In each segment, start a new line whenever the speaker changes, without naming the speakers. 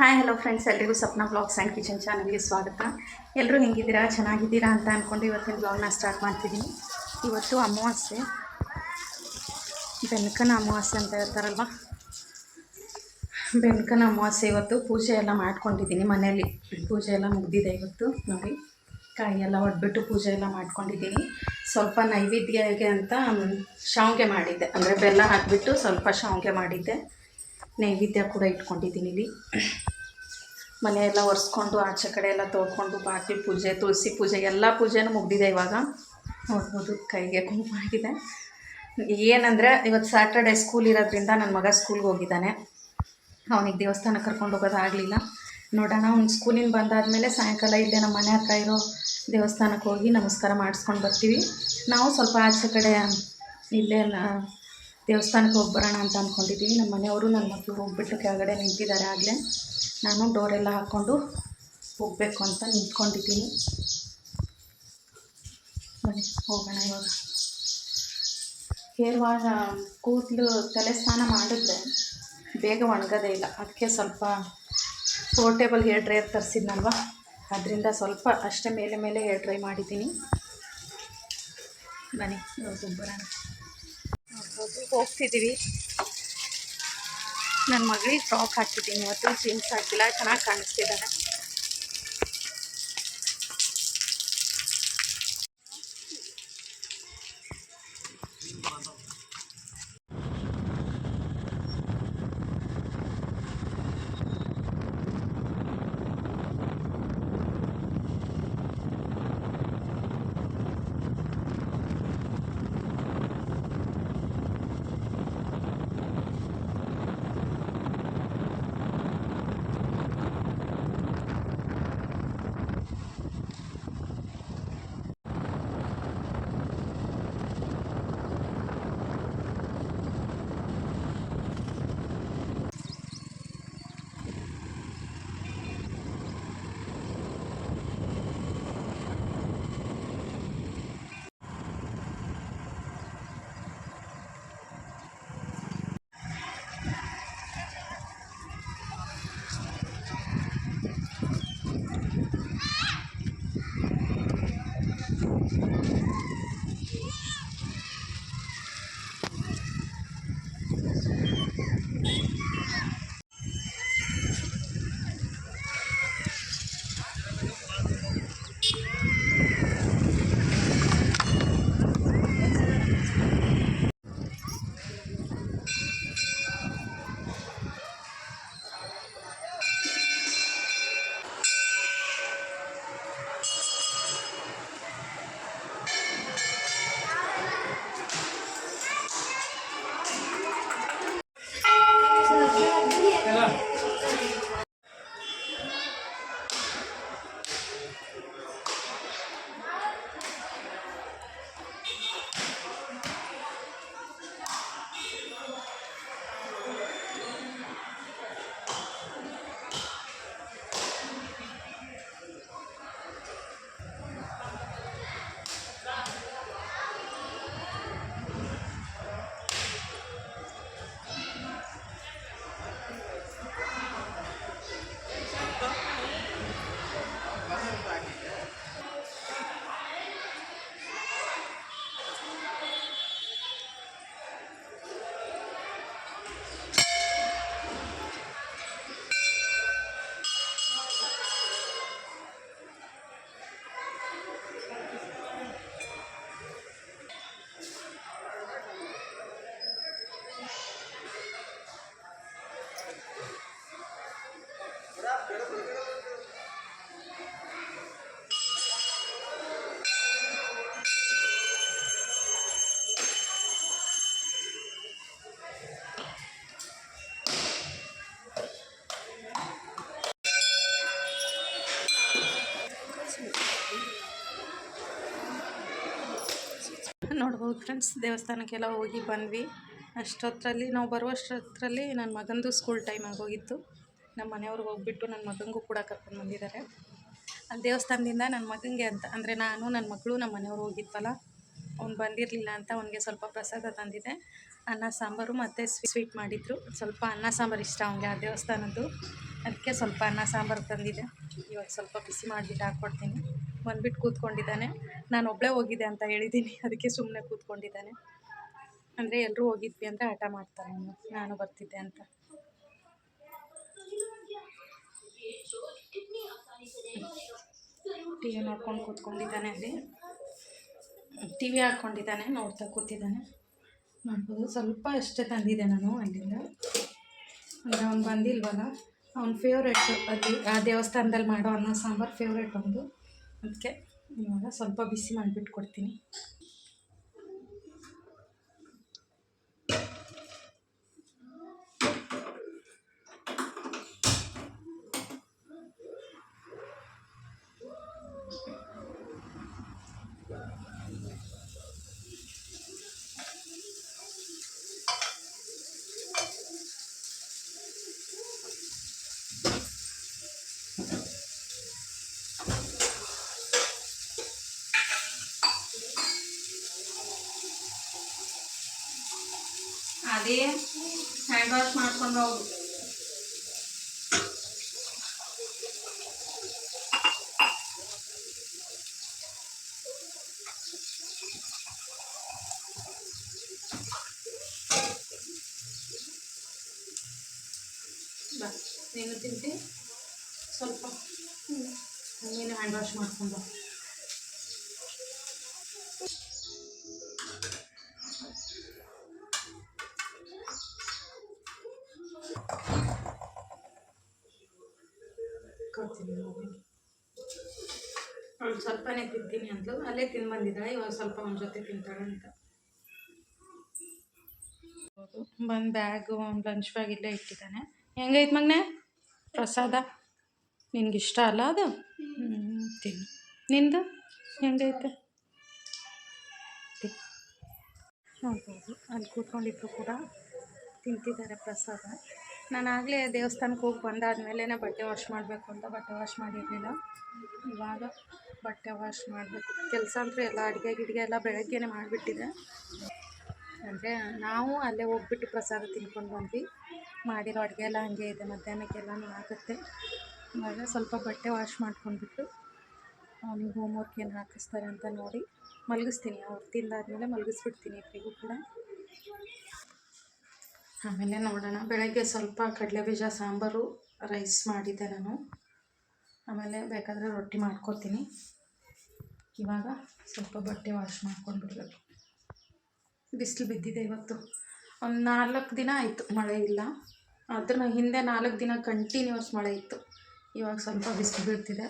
Hi hello friends ಎಲ್ರಿಗೂ Sapna blogs and kitchen ಚಾನಲ್ಗೆ ಸ್ವಾಗತ. ಎಲ್ಲರೂ ಹೆಂಗಿದ್ದೀರಾ? ಚೆನ್ನಾಗಿದ್ದೀರಾ ಅಂತ ಅಂದ್ಕೊಂಡು ಇವತ್ತಿನ ಬ್ಲಾಗ್ನ ಸ್ಟಾರ್ಟ್ ಮಾಡ್ತಿದ್ದೀನಿ. ಇವತ್ತು ಅಮಾವಾಸ್ಯೆ. ಬೆನ್ಕನ ಅಮಾವಾಸ್ಯೆ ಅಂತ ಹೇಳ್ತಾರಲ್ವ? ಬೆನ್ಕನ ಅಮಾವಾಸ್ಯೆ ಇವತ್ತು. ಪೂಜೆ ಎಲ್ಲ ಮಾಡ್ಕೊಂಡಿದ್ದೀನಿ ಮನೆಯಲ್ಲಿ. ಪೂಜೆ ಎಲ್ಲ ಮುಗ್ದಿದೆ ಇವತ್ತು, ನೋಡಿ. ಕಾಯಿ ಎಲ್ಲ ಒಡ್ಬಿಟ್ಟು ಪೂಜೆ ಎಲ್ಲ ಮಾಡ್ಕೊಂಡಿದ್ದೀನಿ. ಸ್ವಲ್ಪ ನೈವೇದ್ಯಗೆ ಅಂತ, ಶಾವಿಗೆ ಮಾಡಿದ್ದೆ. ಅಂದರೆ ಬೆಲ್ಲ ಹಾಕಿಬಿಟ್ಟು ಸ್ವಲ್ಪ ಶಾವಿಗೆ ಮಾಡಿದ್ದೆ. ನೈವೇದ್ಯ ಕೂಡ ಇಟ್ಕೊಂಡಿದ್ದೀನಿ ಇಲ್ಲಿ. ಮನೆಯೆಲ್ಲ ಒರೆಸ್ಕೊಂಡು ಆಚೆ ಕಡೆ ಎಲ್ಲ ತೊಳ್ಕೊಂಡು ಬಾಕಿ ಪೂಜೆ, ತುಳಸಿ ಪೂಜೆ, ಎಲ್ಲ ಪೂಜೆನೂ ಮುಗ್ದಿದೆ ಇವಾಗ. ನೋಡ್ಬೋದು ಕೈಗೆ ಕುಂಕುಮ ಆಗಿದೆ. ಏನಂದರೆ ಇವತ್ತು ಸ್ಯಾಟರ್ಡೆ ಸ್ಕೂಲ್ ಇರೋದ್ರಿಂದ ನನ್ನ ಮಗ ಸ್ಕೂಲ್ಗೆ ಹೋಗಿದ್ದಾನೆ. ಅವನಿಗೆ ದೇವಸ್ಥಾನ ಕರ್ಕೊಂಡು ಹೋಗೋದಾಗಲಿಲ್ಲ ನೋಡೋಣ, ಅವ್ನು ಸ್ಕೂಲಿಂದ ಬಂದಾದಮೇಲೆ ಸಾಯಂಕಾಲ ಇಲ್ಲೇ ನಮ್ಮ ಮನೆ ಹತ್ರ ಇರೋ ದೇವಸ್ಥಾನಕ್ಕೆ ಹೋಗಿ ನಮಸ್ಕಾರ ಮಾಡಿಸ್ಕೊಂಡು ಬರ್ತೀವಿ. ನಾವು ಸ್ವಲ್ಪ ಆಚೆ ಕಡೆ, ಇಲ್ಲೇ ದೇವಸ್ಥಾನಕ್ಕೆ ಹೋಗಿ ಅಂತ ಅಂದ್ಕೊಂಡಿದ್ದೀವಿ ನಮ್ಮ ಮನೆಯವರು ನನ್ನ ಮಕ್ಕಳು ಹೋಗ್ಬಿಟ್ಟು ಕೆಳಗಡೆ ನಿಂತಿದ್ದಾರೆ ಆಗಲೇ. ನಾನು ಡೋರೆಲ್ಲ ಹಾಕ್ಕೊಂಡು ಹೋಗಬೇಕು ಅಂತ ನಿಂತ್ಕೊಂಡಿದ್ದೀನಿ. ಬನ್ನಿ, ಹೋಗೋಣ ಇವಾಗ. ಹೇರ್ ಕೂದಲು ತಲೆ ಸ್ನಾನ ಮಾಡಿದ್ರೆ ಬೇಗ ಒಣಗೋದೇ ಇಲ್ಲ. ಅದಕ್ಕೆ ಸ್ವಲ್ಪ ಪೋರ್ಟೇಬಲ್ ಹೇರ್ ಡ್ರೈಯರ್ ತರಿಸಿದ್ನಲ್ವ? ಅದರಿಂದ ಸ್ವಲ್ಪ ಅಷ್ಟೇ ಮೇಲೆ ಮೇಲೆ ಹೇರ್ ಡ್ರೈ ಮಾಡಿದ್ದೀನಿ. ಬನ್ನಿ, ಇವಾಗ ಬರೋಣ ನೋಡ್ಬೋದು ಹೋಗ್ತಿದ್ದೀವಿ. ನನ್ನ ಮಗಳಿಗೆ ಫ್ರಾಕ್ ಹಾಕಿದ್ದೀನಿ ಇವತ್ತು ಜೀನ್ಸ್ ಹಾಕಿಲ್ಲ ಚೆನ್ನಾಗಿ ಕಾಣಿಸ್ತಿದ್ದಾರೆ ನೋಡ್ಬೋದು ಫ್ರೆಂಡ್ಸ್ ದೇವಸ್ಥಾನಕ್ಕೆಲ್ಲ ಹೋಗಿ ಬಂದ್ವಿ. ಅಷ್ಟೊತ್ತರಲ್ಲಿ, ನಾವು ಬರುವಷ್ಟೊತ್ತರಲ್ಲಿ ನನ್ನ ಮಗಂದು ಸ್ಕೂಲ್ ಟೈಮ್ ಆಗೋಗಿತ್ತು. ನಮ್ಮ ಮನೆಯವ್ರಿಗೆ ಹೋಗ್ಬಿಟ್ಟು ನನ್ನ ಮಗನಿಗೂ ಕೂಡ ಕರ್ಕೊಂಡು ಬಂದಿದ್ದಾರೆ. ಅಲ್ಲಿ ದೇವಸ್ಥಾನದಿಂದ ನನ್ನ ಮಗನಿಗೆ ಅಂತ, ಅಂದರೆ ನಾನು ನನ್ನ ಮಗಳು ನಮ್ಮ ಮನೆಯವ್ರು ಹೋಗಿದ್ವಲ್ಲ, ಅವ್ನು ಬಂದಿರಲಿಲ್ಲ ಅಂತ ಅವನಿಗೆ ಸ್ವಲ್ಪ ಪ್ರಸಾದ ತಂದಿದೆ ಅನ್ನ, ಸಾಂಬಾರು ಮತ್ತು ಸ್ವೀಟ್ ಮಾಡಿದರು. ಸ್ವಲ್ಪ ಅನ್ನ, ಸಾಂಬಾರು ಇಷ್ಟ ಅವನಿಗೆ ಆ ದೇವಸ್ಥಾನದ್ದು. ಅದಕ್ಕೆ ಸ್ವಲ್ಪ ಅನ್ನ, ಸಾಂಬಾರು ತಂದಿದೆ ಇವಾಗ ಸ್ವಲ್ಪ ಬಿಸಿ ಮಾಡಿಬಿಟ್ಟು ಹಾಕ್ಕೊಡ್ತೀನಿ. ಬಂದ್ಬಿಟ್ಟು ಕೂತ್ಕೊಂಡಿದ್ದಾನೆ. ನಾನು ಒಬ್ಬಳೇ ಹೋಗಿದ್ದೆ ಅಂತ ಹೇಳಿದ್ದೀನಿ. ಅದಕ್ಕೆ ಸುಮ್ಮನೆ ಕೂತ್ಕೊಂಡಿದ್ದಾನೆ. ಅಂದರೆ ಎಲ್ಲರೂ ಹೋಗಿದ್ವಿ ಅಂದರೆ ಹಠ ಮಾಡ್ತಾನೆ ನಾನು ಬರ್ತಿದ್ದೆ ಅಂತ. ಟಿ ವಿ ನೋಡ್ಕೊಂಡು ಕೂತ್ಕೊಂಡಿದ್ದಾನೆ ಅಲ್ಲಿ. ಟಿ ವಿ ಹಾಕ್ಕೊಂಡಿದ್ದಾನೆ ನೋಡ್ತಾ ಕೂತಿದ್ದಾನೆ. ನೋಡ್ಬೋದು. ಸ್ವಲ್ಪ ಅಷ್ಟೇ ತಂದಿದ್ದೆ ನಾನು ಅಲ್ಲಿಂದ. ಅಂದರೆ ಅವ್ನು ಬಂದಿಲ್ವಲ್ಲ? ಅವ್ನ ಫೇವ್ರೇಟ್ ಅಲ್ಲಿ, ಆ ದೇವಸ್ಥಾನದಲ್ಲಿ ಮಾಡೋ ಅನ್ನ ಸಾಂಬಾರು ಫೇವ್ರೇಟ್ ಒಂದು. ಅದಕ್ಕೆ ಇವಾಗ ಸ್ವಲ್ಪ ಬಿಸಿ ಮಾಡಿಬಿಟ್ಟು ಕೊಡ್ತೀನಿ ಅದೇ ವಾಶ್ ಮಾಡ್ಕೊಂಡು ಹೋಗ್ಬಿಟ್ಟು. ನೀನು ತಿಂತಿ? ಸ್ವಲ್ಪ. ನೀನು ಹ್ಯಾಂಡ್ ವಾಶ್ ಮಾಡ್ಕೊಂಡು ಅವ್ಳು ಸ್ವಲ್ಪನೇ ತಿಂತೀನಿ ಅಂತಲೂ ಅಲ್ಲೇ ತಿಂದು ಬಂದಿದ್ದಾಳೆ ಇವಾಗ ಸ್ವಲ್ಪ ಅವನ ಜೊತೆ ತಿಂತಾಳೆ ಅಂತ. ಬಂದು ಬ್ಯಾಗು ಅವ್ನು ಲಂಚ್ ಬ್ಯಾಗ್ ಇಲ್ಲೇ ಇಟ್ಟಿದ್ದಾನೆ. ಹೆಂಗೈತೆ ಮಗನೆ? ಪ್ರಸಾದ? ನಿನ್ಗಿಷ್ಟ ಅಲ್ಲ ಅದು? ತಿನ್ನು. ನಿಂದು? ಹೆಂಗೈತೆ. ನೋಡ್ಬೋದು. ಅಲ್ಲಿ ಕೂತ್ಕೊಂಡಿದ್ರು ಕೂಡ ತಿಂತಿದ್ದಾರೆ ಪ್ರಸಾದ. ನಾನು ಆಗಲೇ ದೇವಸ್ಥಾನಕ್ಕೆ ಹೋಗಿ ಬಂದಾದ್ಮೇಲೆ ಬಟ್ಟೆ ವಾಶ್ ಮಾಡಬೇಕು ಅಂತ ಬಟ್ಟೆ ವಾಶ್ ಮಾಡಿರಲಿಲ್ಲ. ಇವಾಗ ಬಟ್ಟೆ ವಾಶ್ ಮಾಡಬೇಕು. ಕೆಲಸ ಅಂತೂ ಎಲ್ಲ ಅಡುಗೆ ಗಿಡಿಗೆ ಎಲ್ಲ ಬೆಳಗ್ಗೆನೇ ಮಾಡಿಬಿಟ್ಟಿದೆ. ಅಂದರೆ ನಾವು ಅಲ್ಲೇ ಹೋಗ್ಬಿಟ್ಟು ಪ್ರಸಾದ ತಿನ್ಕೊಂಡು ಬಂದ್ವಿ. ಮಾಡಿರೋ ಅಡುಗೆ ಎಲ್ಲ ಹಂಗೆ ಇದೆ ಮಧ್ಯಾಹ್ನಕ್ಕೆಲ್ಲನೂ ಆಗುತ್ತೆ. ಇವಾಗ ಸ್ವಲ್ಪ ಬಟ್ಟೆ ವಾಶ್ ಮಾಡ್ಕೊಂಡ್ಬಿಟ್ಟು ಅವನಿಗೆ ಹೋಮ್ವರ್ಕ್ ಏನು ಹಾಕಿಸ್ತಾರೆ ಅಂತ ನೋಡಿ. ಮಲಗಿಸ್ತೀನಿ, ಅವ್ರು ತಿಂದಾದಮೇಲೆ ಮಲಗಿಸ್ಬಿಡ್ತೀನಿ ಇಬ್ಬರಿಗೂ ಕೂಡ. ಆಮೇಲೆ ನೋಡೋಣ. ಬೆಳಗ್ಗೆ ಸ್ವಲ್ಪ ಕಡಲೆಬೀಜ ಸಾಂಬಾರು, ರೈಸ್ ಮಾಡಿದ್ದೆ ನಾನು. ಆಮೇಲೆ ಬೇಕಾದರೆ ರೊಟ್ಟಿ ಮಾಡ್ಕೊತೀನಿ. ಇವಾಗ ಸ್ವಲ್ಪ ಬಟ್ಟೆ ವಾಶ್ ಮಾಡ್ಕೊಂಡು ಬಿಡಬೇಕು ಬಿಸಿಲು ಬಿದ್ದಿದೆ ಇವತ್ತು. ಒಂದು ನಾಲ್ಕು ದಿನ ಆಯಿತು ಮಳೆ ಇಲ್ಲ. ಅದ್ರ ಹಿಂದೆ ನಾಲ್ಕು ದಿನ ಕಂಟಿನ್ಯೂಸ್ ಮಳೆ ಇತ್ತು. ಇವಾಗ ಸ್ವಲ್ಪ ಬಿಸಿಲು ಬೀಳ್ತಿದೆ.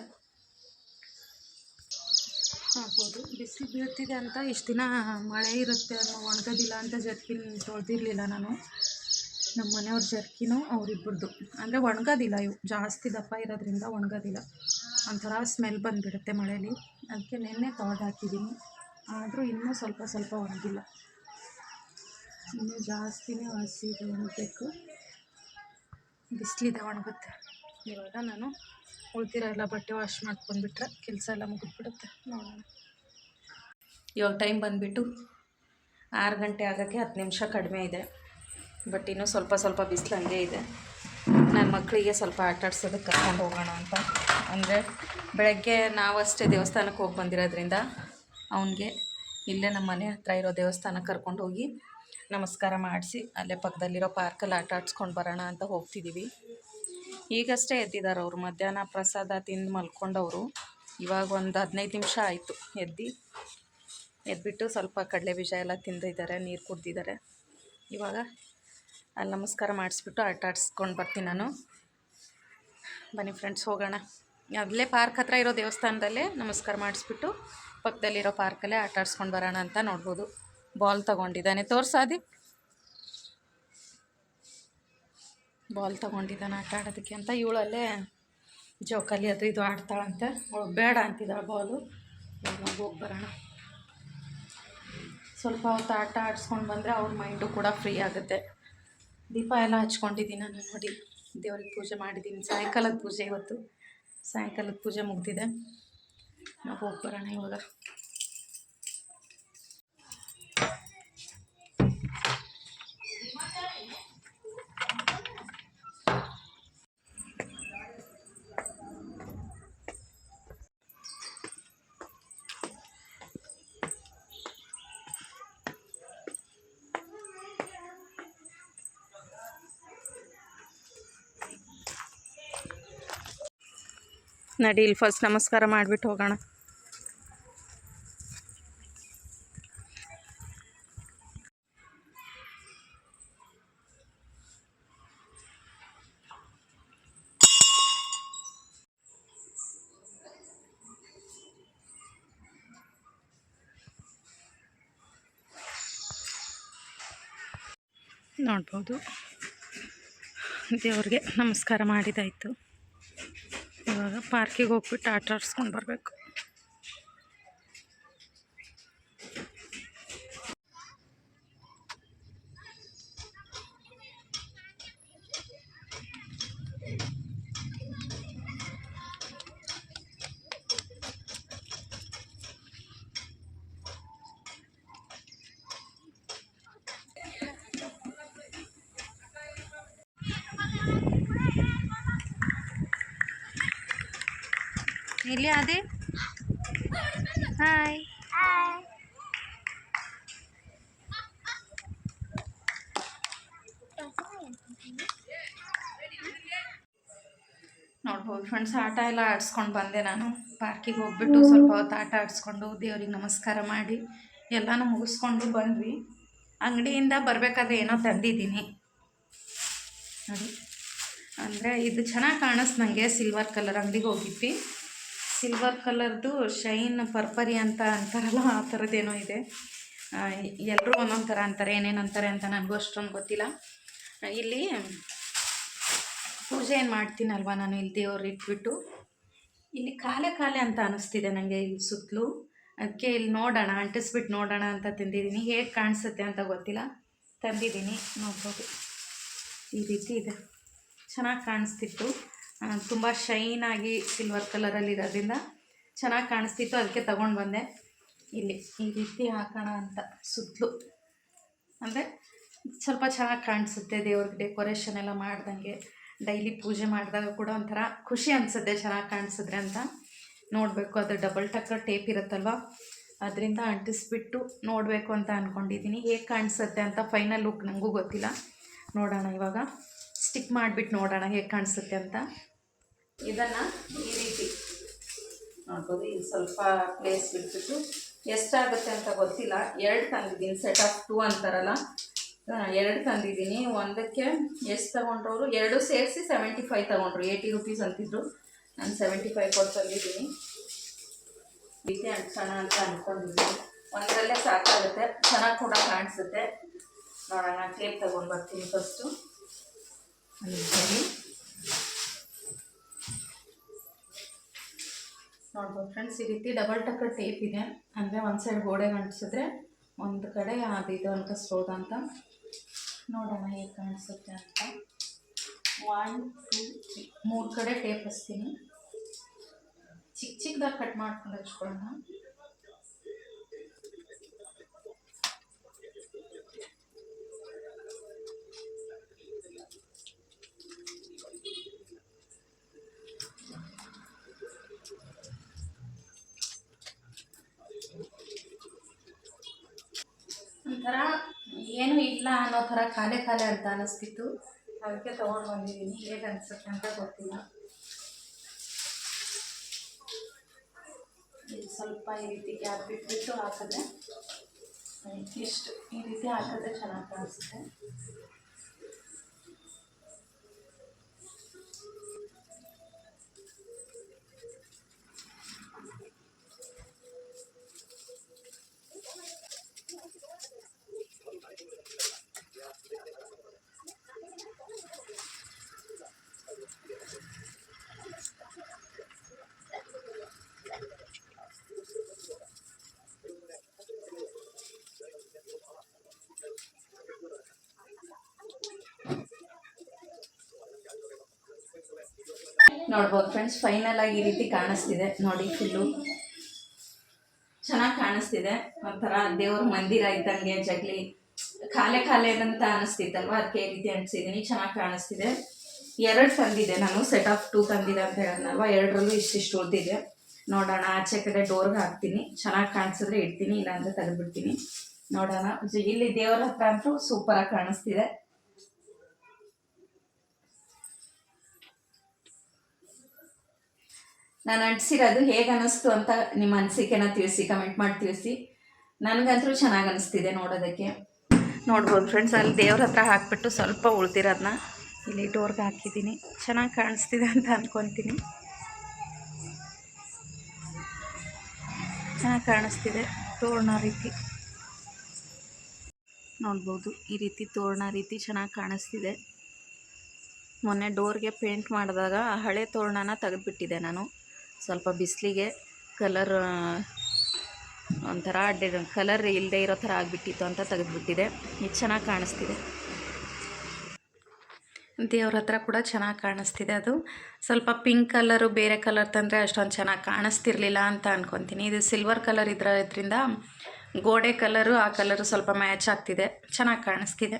ಆಗ್ಬೋದು. ಬಿಸಿಲು ಬೀಳ್ತಿದೆ ಅಂತ ಇಷ್ಟು ದಿನ ಮಳೆ ಇರುತ್ತೆ ಅನ್ನೋ ಒಣಗೋದಿಲ್ಲ ಅಂತ ಜರ್ಕಿನ್ ತೊಳೆದಿರಲಿಲ್ಲ ನಾನು. ನಮ್ಮ ಮನೆಯವ್ರ ಜರ್ಕಿನೂ ಅವರಿಬ್ಬರದು ಅಂದರೆ ಒಣಗೋದಿಲ್ಲ ಇವು. ಜಾಸ್ತಿ ದಪ್ಪ ಇರೋದ್ರಿಂದ ಒಣಗೋದಿಲ್ಲ. ಒಂಥರ ಸ್ಮೆಲ್ ಬಂದುಬಿಡುತ್ತೆ ಮಳೇಲಿ. ಅದಕ್ಕೆ ನೆನ್ನೆ ತೊಳೆದಾಕಿದ್ದೀನಿ ಆದರೂ ಇನ್ನೂ ಸ್ವಲ್ಪ ಸ್ವಲ್ಪ ಒಣಗಿಲ್ಲ. ಇನ್ನೂ ಜಾಸ್ತಿನೇ ಹಸಿ ಇದೆ ಒಣಗಬೇಕು. ಬಿಸಿಲಿದೆ ಒಣಗುತ್ತೆ. ಇವಾಗ ನಾನು ಉಳ್ತಿರೋ ಎಲ್ಲ ಬಟ್ಟೆ ವಾಶ್ ಮಾಡ್ಕೊಂಡ್ಬಿಟ್ರೆ ಕೆಲಸ ಎಲ್ಲ ಮುಗಿದ್ಬಿಡುತ್ತೆ. ನೋಡೋಣ. ಇವಾಗ ಟೈಮ್ ಬಂದುಬಿಟ್ಟು ಆರು ಗಂಟೆ ಆಗೋಕ್ಕೆ ಹತ್ತು ನಿಮಿಷ ಕಡಿಮೆ ಇದೆ. ಬಟ್ ಇನ್ನೂ ಸ್ವಲ್ಪ ಸ್ವಲ್ಪ ಬಿಸಿಲು ಹಂಗೆ ಇದೆ. ನನ್ನ ಮಕ್ಕಳಿಗೆ ಸ್ವಲ್ಪ ಆಟ ಆಡ್ಸೋದಕ್ಕೆ ಕರ್ಕೊಂಡು ಹೋಗೋಣ ಅಂತ. ಅಂದರೆ ಬೆಳಗ್ಗೆ ನಾವಷ್ಟೇ ದೇವಸ್ಥಾನಕ್ಕೆ ಹೋಗಿ ಬಂದಿರೋದ್ರಿಂದ ಅವನಿಗೆ ಇಲ್ಲೇ ನಮ್ಮ ಮನೆ ಹತ್ರ ಇರೋ ದೇವಸ್ಥಾನಕ್ಕೆ ಕರ್ಕೊಂಡು ಹೋಗಿ ನಮಸ್ಕಾರ ಮಾಡಿಸಿ ಅಲ್ಲೇ ಪಕ್ಕದಲ್ಲಿರೋ ಪಾರ್ಕಲ್ಲಿ ಆಟ ಆಡ್ಸ್ಕೊಂಡು ಬರೋಣ ಅಂತ ಹೋಗ್ತಿದ್ದೀವಿ ಈಗಷ್ಟೇ ಎದ್ದಿದ್ದಾರೆ ಅವರು. ಮಧ್ಯಾಹ್ನ ಪ್ರಸಾದ ತಿಂದು ಮಲ್ಕೊಂಡವರು. ಇವಾಗ ಒಂದು ಹದಿನೈದು ನಿಮಿಷ ಆಯಿತು ಎದ್ದು. ಎದ್ಬಿಟ್ಟು ಸ್ವಲ್ಪ ಕಡಲೆ ಬೀಜ ಎಲ್ಲ ತಿಂದಿದ್ದಾರೆ, ನೀರು ಕುಡ್ದಿದ್ದಾರೆ. ಇವಾಗ ಅಲ್ಲಿ ನಮಸ್ಕಾರ ಮಾಡಿಸ್ಬಿಟ್ಟು ಆಟ ಆಡಿಸ್ಕೊಂಡು ಬರ್ತೀನಿ ನಾನು. ಬನ್ನಿ ಫ್ರೆಂಡ್ಸ್ ಹೋಗೋಣ. ಅಲ್ಲೇ ಪಾರ್ಕ್ ಹತ್ರ ಇರೋ ದೇವಸ್ಥಾನದಲ್ಲೇ ನಮಸ್ಕಾರ ಮಾಡಿಸ್ಬಿಟ್ಟು ಪಕ್ಕದಲ್ಲಿರೋ ಪಾರ್ಕಲ್ಲೇ ಆಟ ಆಡ್ಸ್ಕೊಂಡು ಬರೋಣ ಅಂತ ನೋಡ್ಬೋದು. ಬಾಲ್ ತೊಗೊಂಡಿದ್ದಾನೆ. ತೋರ್ಸಾದಿ ಬಾಲ್ ತೊಗೊಂಡಿದ್ದಾನೆ ಆಟ ಆಡೋದಕ್ಕೆ ಅಂತ. ಇವಳಲ್ಲೇ ಜೋಕಲಿ ಅದು ಇದು ಆಡ್ತಾಳಂತೆ. ಅವಳು ಬೇಡ ಅಂತಿದ್ದಾಳೆ ಬಾಲು ಹೋಗಿ ಬರೋಣ. ಸ್ವಲ್ಪ ಹೊತ್ತು ಆಟ ಆಡಿಸ್ಕೊಂಡು ಬಂದರೆ ಅವ್ರ ಮೈಂಡು ಕೂಡ ಫ್ರೀ ಆಗುತ್ತೆ. ದೀಪ ಎಲ್ಲ ಹಚ್ಕೊಂಡಿದ್ದೀನಿ ನಾನು ನೋಡಿ. ದೇವ್ರಿಗೆ ಪೂಜೆ ಮಾಡಿದ್ದೀನಿ. ಸಾಯಂಕಾಲದ ಪೂಜೆ ಇವತ್ತು. ಸಾಯಂಕಾಲದ ಪೂಜೆ ಮುಗಿದಿದೆ. ನಾವು ಹೋಗಿ ಬರೋಣ ಇವಾಗ. ನಡಿ ಫಸ್ಟ್ ನಮಸ್ಕಾರ ಮಾಡಿಬಿಟ್ಟು ಹೋಗೋಣ. ನೋಡ್ಬೋದು. ದೇವ್ರಿಗೆ ನಮಸ್ಕಾರ ಮಾಡಿದಾಯಿತು. ಇವಾಗ ಪಾರ್ಕಿಗೆ ಹೋಗ್ಬಿಟ್ಟು ಆಟ ಆಡ್ಸ್ಕೊಂಡು ಬರಬೇಕು. ಇಲ್ಲಿ ಅದೇ? ಹಾಯ್ ನೋಡ್ಬೋದು ಫ್ರೆಂಡ್ಸ್ ಆಟ ಎಲ್ಲ ಆಡಿಸ್ಕೊಂಡು ಬಂದೆ ನಾನು. ಪಾರ್ಕಿಗೆ ಹೋಗ್ಬಿಟ್ಟು ಸ್ವಲ್ಪ ಹೊತ್ತು ಆಟ ಆಡಿಸ್ಕೊಂಡು ದೇವ್ರಿಗೆ ನಮಸ್ಕಾರ ಮಾಡಿ ಎಲ್ಲನೂ ಮುಗಿಸ್ಕೊಂಡು ಬಂದ್ವಿ. ಅಂಗಡಿಯಿಂದ ಬರಬೇಕಾದ್ರೆ ಏನೋ ತಂದಿದ್ದೀನಿ. ನೋಡಿ. ಅಂದರೆ ಇದು ಚೆನ್ನಾಗಿ ಕಾಣಿಸ್ತು ನನಗೆ ಸಿಲ್ವರ್ ಕಲರ್ ಅಂಗಡಿಗೆ ಹೋಗಿದ್ವಿ. ಸಿಲ್ವರ್ ಕಲರ್ದು ಶೈನ್ ಪರ್ಪರಿ ಅಂತ ಅಂತಾರಲ್ಲ, ಆ ಥರದ್ದೇನೋ ಇದೆ. ಎಲ್ಲರೂ ಒಂದೊಂದು ಥರ ಅಂತಾರೆ, ಏನೇನು ಅಂತಾರೆ ಅಂತ ನನಗೂ ಅಷ್ಟೊಂದು ಗೊತ್ತಿಲ್ಲ. ಇಲ್ಲಿ ಪೂಜೆ ಏನು ಮಾಡ್ತೀನಲ್ವ ನಾನು ಇಲ್ಲಿ ದೇವ್ರು ಇಟ್ಬಿಟ್ಟು. ಇಲ್ಲಿ ಕಾಲೆ ಖಾಲೆ ಅಂತ ಅನ್ನಿಸ್ತಿದೆ ನನಗೆ ಇಲ್ಲಿ ಸುತ್ತಲೂ. ಅದಕ್ಕೆ ಇಲ್ಲಿ ನೋಡೋಣ ಅಂಟಿಸ್ಬಿಟ್ಟು ನೋಡೋಣ ಅಂತ ತಿಂದಿದ್ದೀನಿ. ಹೇಗೆ ಕಾಣಿಸುತ್ತೆ ಅಂತ ಗೊತ್ತಿಲ್ಲ. ತಂದಿದ್ದೀನಿ, ನೋಡ್ಬೋದು. ಈ ರೀತಿ ಇದೆ. ಚೆನ್ನಾಗಿ ಕಾಣಿಸ್ತಿತ್ತು. ತುಂಬ ಶೈನಾಗಿ ಸಿಲ್ವರ್ ಕಲರಲ್ಲಿ ಇರೋದ್ರಿಂದ ಚೆನ್ನಾಗಿ ಕಾಣಿಸ್ತಿತ್ತು, ಅದಕ್ಕೆ ತಗೊಂಡು ಬಂದೆ. ಇಲ್ಲಿ, ಈ ರೀತಿ ಹಾಕೋಣ ಅಂತ, ಸುತ್ತಲೂ. ಅಂದರೆ ಸ್ವಲ್ಪ ಚೆನ್ನಾಗಿ ಕಾಣಿಸುತ್ತೆ ದೇವ್ರಿಗೆ ಡೆಕೋರೇಷನ್ ಎಲ್ಲ ಮಾಡ್ದಂಗೆ. ಡೈಲಿ ಪೂಜೆ ಮಾಡಿದಾಗ ಕೂಡ ಒಂಥರ ಖುಷಿ ಅನಿಸುತ್ತೆ ಚೆನ್ನಾಗಿ ಕಾಣಿಸಿದ್ರೆ ಅಂತ. ನೋಡಬೇಕು, ಅದು ಡಬಲ್ ಟಕ್ಕರ್ ಟೇಪ್ ಇರುತ್ತಲ್ವ? ಅದರಿಂದ ಅಂಟಿಸ್ಬಿಟ್ಟು ನೋಡಬೇಕು ಅಂತ ಅಂದ್ಕೊಂಡಿದ್ದೀನಿ ಹೇಗೆ ಕಾಣಿಸುತ್ತೆ ಅಂತ ಫೈನಲ್ ಲುಕ್ ನನಗೂ ಗೊತ್ತಿಲ್ಲ. ನೋಡೋಣ ಇವಾಗ. ಸ್ಟಿಕ್ ಮಾಡಿಬಿಟ್ಟು ನೋಡೋಣ ಹೇಗೆ ಕಾಣಿಸುತ್ತೆ ಅಂತ. ಇದನ್ನು ಈ ರೀತಿ ನೋಡ್ಬೋದು, ಇದು ಸ್ವಲ್ಪ ಪ್ಲೇಸ್ ಬಿಟ್ಬಿಟ್ಟು ಎಷ್ಟಾಗುತ್ತೆ ಅಂತ ಗೊತ್ತಿಲ್ಲ. ಎರಡು ತಂದಿದ್ದೀನಿ ಸೆಟ್ ಆಫ್ ಟೂ ಅಂತಾರಲ್ಲ. ಎರಡು ತಂದಿದ್ದೀನಿ. ಒಂದಕ್ಕೆ ಎಷ್ಟು ತೊಗೊಂಡ್ರವರು? ಎರಡು ಸೇರಿಸಿ ಸೆವೆಂಟಿ ಫೈವ್ ತಗೊಂಡ್ರು. ಏಯ್ಟಿ ರುಪೀಸ್ ಅಂತಿದ್ರು. ನಾನು ಸೆವೆಂಟಿ ಫೈವ್ ಕೊಟ್ಟು ತಂದಿದ್ದೀನಿ. ರೀತಿ ಅಂತ ಅಂದ್ಕೊಂಡಿದ್ದೀನಿ ಒಂದರಲ್ಲೇ ಸಾಕಾಗುತ್ತೆ. ಚೆನ್ನಾಗಿ ಕೂಡ ಕಾಣಿಸುತ್ತೆ. ನೋಡೋಣ ಟೇಪ್ ತಗೊಂಡು ಬರ್ತೀನಿ ಫಸ್ಟು ನೋಡ್ಬೋದು ಫ್ರೆಂಡ್ಸ್ ಈ ರೀತಿ ಡಬಲ್ ಟಕ್ಕರ್ ಟೇಪ್ ಇದೆ. ಅಂದರೆ ಒಂದು ಸೈಡ್ ಗೋಡೆಗೆ ಅಂಟಿಸಿದ್ರೆ ಒಂದು ಕಡೆ ಅದು ಇದು ಅಂಟಿಸ್ಬೋದು ಅಂತ. ನೋಡೋಣ ಹೇಗೆ ಕಾಣಿಸುತ್ತೆ ಅಂತ. ಒನ್ ಟೂ ತ್ರೀ ಮೂರು ಕಡೆ ಟೇಪ್ ಹಚ್ತೀನಿ. ಚಿಕ್ಕ ಚಿಕ್ಕದಾಗಿ ಕಟ್ ಮಾಡ್ಕೊಂಡು ಹಚ್ಕೊಳ್ಳೋಣ. ಒಂಥರ ಏನೂ ಇಲ್ಲ ಅನ್ನೋ ಥರ ಖಾಲಿ ಖಾಲಿ ಅಂತ ಅನ್ನಿಸ್ತಿತ್ತು ಅದಕ್ಕೆ ತೊಗೊಂಡು ಬಂದಿದ್ದೀನಿ. ಹೇಗೆ ಅನಿಸುತ್ತೆ ಅಂತ ಗೊತ್ತಿಲ್ಲ. ಸ್ವಲ್ಪ ಈ ರೀತಿ ಗ್ಯಾಪ್ ಬಿಟ್ಬಿಟ್ಟು ಹಾಕಿದ್ರೆ ಇಷ್ಟು ಈ ರೀತಿ ಹಾಕಿದ್ರೆ ಚೆನ್ನಾಗಿ ಕಾಣಿಸುತ್ತೆ. ನೋಡ್ಬೋದು ಫ್ರೆಂಡ್ಸ್ ಫೈನಲ್ ಆಗಿ ಈ ರೀತಿ ಕಾಣಿಸ್ತಿದೆ. ನೋಡಿ ಫುಲ್ಲು ಚೆನ್ನಾಗಿ ಕಾಣಿಸ್ತಿದೆ. ಒಂಥರ ದೇವ್ರ ಮಂದಿರ ಇದ್ದಂಗೆ ಜಗ್ಲಿ. ಖಾಲೆ ಖಾಲೆ ಅಂತ ಅನಿಸ್ತಿತ್ತಲ್ವ? ಅದಕ್ಕೆ ಈ ರೀತಿ ಅನಿಸಿದ್ದೀನಿ ಚೆನ್ನಾಗಿ ಕಾಣಿಸ್ತಿದೆ. ಎರಡು ತಂದಿದೆ ನಾನು ಸೆಟ್ ಆಫ್ ಟೂ ತಂದಿದೆ ಅಂತ ಹೇಳಿದ್ನಲ್ವ? ಎರಡರಲ್ಲೂ ಇಷ್ಟಿಷ್ಟು ಉಳಿದಿದೆ. ನೋಡೋಣ, ಆಚೆ ಕಡೆ ಡೋರ್ಗೆ ಹಾಕ್ತೀನಿ. ಚೆನ್ನಾಗಿ ಕಾಣಿಸಿದ್ರೆ ಇಡ್ತೀನಿ, ಇಲ್ಲಾಂದ್ರೆ ತೆಗೆದ್ಬಿಡ್ತೀನಿ. ನೋಡೋಣ. ಇಲ್ಲಿ ದೇವ್ರ ಹತ್ರ ಅಂತೂ ಸೂಪರಾಗಿ ಕಾಣಿಸ್ತಿದೆ. ನಾನು ಅಂಟಿಸಿರೋದು ಹೇಗೆ ಅನ್ನಿಸ್ತು ಅಂತ ನಿಮ್ಮ ಅನಿಸಿಕೆನ ತಿಳಿಸಿ ಕಮೆಂಟ್ ಮಾಡಿ ತಿಳಿಸಿ. ನನಗಂತೂ ಚೆನ್ನಾಗಿ ಅನಿಸ್ತಿದೆ ನೋಡೋದಕ್ಕೆ. ನೋಡ್ಬೋದು ಫ್ರೆಂಡ್ಸ್ ಅಲ್ಲಿ ದೇವ್ರ ಹತ್ರ ಹಾಕಿಬಿಟ್ಟು ಸ್ವಲ್ಪ ಉಳ್ದಿರೋದನ್ನ ಇಲ್ಲಿ ಡೋರ್ಗೆ ಹಾಕಿದ್ದೀನಿ. ಚೆನ್ನಾಗಿ ಕಾಣಿಸ್ತಿದೆ ಅಂತ ಅಂದ್ಕೊತೀನಿ ಚೆನ್ನಾಗಿ ಕಾಣಿಸ್ತಿದೆ ತೋರಣ ರೀತಿ. ನೋಡ್ಬೋದು ಈ ರೀತಿ ತೋರಣ ರೀತಿ ಚೆನ್ನಾಗಿ ಕಾಣಿಸ್ತಿದೆ. ಮೊನ್ನೆ ಡೋರ್ಗೆ ಪೇಂಟ್ ಮಾಡಿದಾಗ ಹಳೆ ತೋರಣನ ತೆಗೆದುಬಿಟ್ಟಿದೆ ನಾನು. ಸ್ವಲ್ಪ ಬಿಸಿಲಿಗೆ ಕಲರ್ ಒಂಥರ ಕಲರ್ ಇಲ್ಲದೆ ಇರೋ ಥರ ಆಗಿಬಿಟ್ಟಿತ್ತು ಅಂತ ತೆಗೆದುಬಿಟ್ಟಿದೆ. ಇದು ಚೆನ್ನಾಗಿ ಕಾಣಿಸ್ತಿದೆ. ದೇವ್ರ ಹತ್ರ ಕೂಡ ಚೆನ್ನಾಗಿ ಕಾಣಿಸ್ತಿದೆ ಅದು. ಸ್ವಲ್ಪ ಪಿಂಕ್ ಕಲರು ಬೇರೆ ಕಲರ್ ತಂದರೆ ಅಷ್ಟೊಂದು ಚೆನ್ನಾಗಿ ಕಾಣಿಸ್ತಿರ್ಲಿಲ್ಲ ಅಂತ ಅಂದ್ಕೊತೀನಿ ಇದು ಸಿಲ್ವರ್ ಕಲರ್ ಇದ್ರಿಂದ ಗೋಡೆ ಕಲರು ಆ ಕಲರು ಸ್ವಲ್ಪ ಮ್ಯಾಚ್ ಆಗ್ತಿದೆ. ಚೆನ್ನಾಗಿ ಕಾಣಿಸ್ತಿದೆ.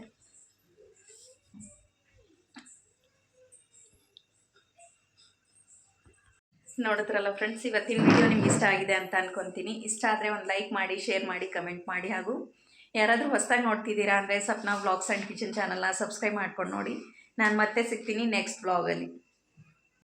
ನೋಡಿದ್ರಲ್ಲ ಫ್ರೆಂಡ್ಸ್ ಇವತ್ತಿನ ವಿಡಿಯೋ ನಿಮ್ಗೆ ಇಷ್ಟ ಆಗಿದೆ ಅಂತ ಅನ್ಕೊತೀನಿ. ಇಷ್ಟ ಆದರೆ ಒಂದು ಲೈಕ್ ಮಾಡಿ ಶೇರ್ ಮಾಡಿ ಕಮೆಂಟ್ ಮಾಡಿ. ಹಾಗೂ ಯಾರಾದರೂ ಹೊಸದಾಗಿ ನೋಡ್ತಿದ್ದೀರಾ ಅಂದರೆ ಸಪ್ನಾ ವ್ಲಾಗ್ಸ್ ಆ್ಯಂಡ್ ಕಿಚನ್ ಚಾನಲ್ನ ಸಬ್ಸ್ಕ್ರೈಬ್ ಮಾಡ್ಕೊಂಡು ನೋಡಿ. ನಾನು ಮತ್ತೆ ಸಿಗ್ತೀನಿ ನೆಕ್ಸ್ಟ್ ವ್ಲಾಗಲ್ಲಿ